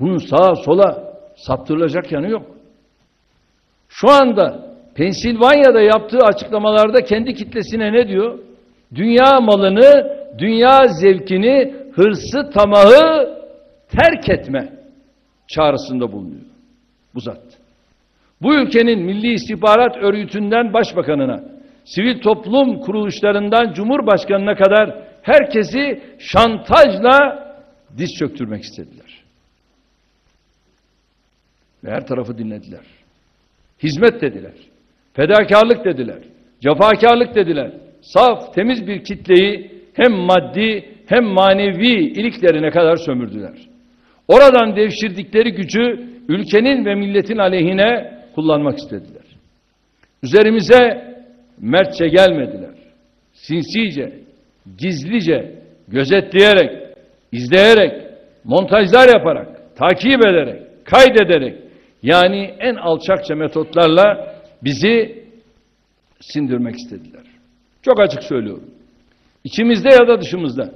Bunun sağa sola saptırılacak yanı yok. Şu anda Pensilvanya'da yaptığı açıklamalarda kendi kitlesine ne diyor? Dünya malını, dünya zevkini, hırsı, tamahı terk etme çağrısında bulunuyor. Bu zat. Bu ülkenin Milli İstihbarat Örgütü'nden başbakanına, sivil toplum kuruluşlarından cumhurbaşkanına kadar herkesi şantajla diz çöktürmek istediler. Ve her tarafı dinlediler. Hizmet dediler. Fedakarlık dediler. Cefakarlık dediler. Saf, temiz bir kitleyi hem maddi hem manevi iliklerine kadar sömürdüler. Oradan devşirdikleri gücü ülkenin ve milletin aleyhine kullanmak istediler. Üzerimize mertçe gelmediler. Sinsice, gizlice, gözetleyerek, izleyerek, montajlar yaparak, takip ederek, kaydederek, yani en alçakça metotlarla bizi sindirmek istediler. Çok açık söylüyorum. İçimizde ya da dışımızda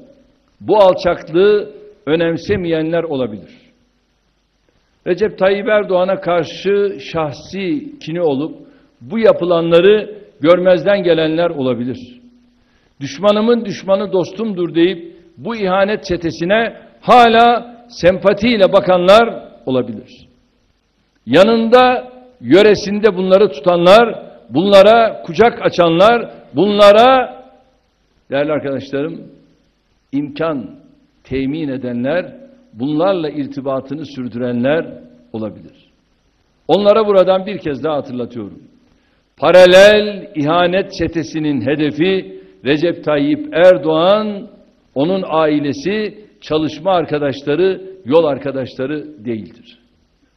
bu alçaklığı önemsemeyenler olabilir. Recep Tayyip Erdoğan'a karşı şahsi kini olup bu yapılanları görmezden gelenler olabilir. Düşmanımın düşmanı dostumdur deyip bu ihanet çetesine hala sempatiyle bakanlar olabilir. Yanında yöresinde bunları tutanlar, bunlara kucak açanlar, bunlara değerli arkadaşlarım imkan temin edenler, bunlarla irtibatını sürdürenler olabilir. Onlara buradan bir kez daha hatırlatıyorum. Paralel ihanet çetesinin hedefi Recep Tayyip Erdoğan, onun ailesi, çalışma arkadaşları, yol arkadaşları değildir.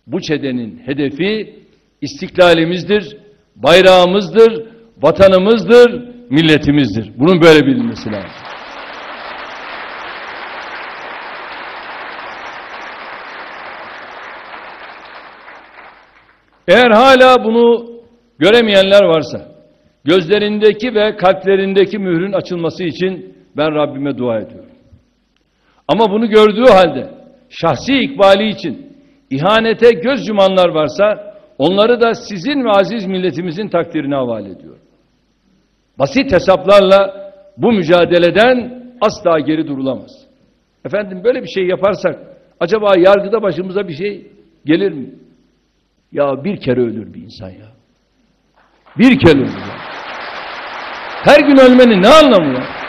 Bu çetenin hedefi istiklalimizdir, bayrağımızdır, vatanımızdır, milletimizdir. Bunun böyle bilinmesi lazım. Eğer hala bunu göremeyenler varsa, gözlerindeki ve kalplerindeki mührün açılması için ben Rabbime dua ediyorum. Ama bunu gördüğü halde şahsi ikbali için ihanete göz yumanlar varsa onları da sizin ve aziz milletimizin takdirine havale ediyorum. Basit hesaplarla bu mücadeleden asla geri durulamaz. Efendim böyle bir şey yaparsak acaba yargıda başımıza bir şey gelir mi? Ya bir kere ölür bir insan ya. Bir kere ölür. Her gün ölmenin ne anlamı var?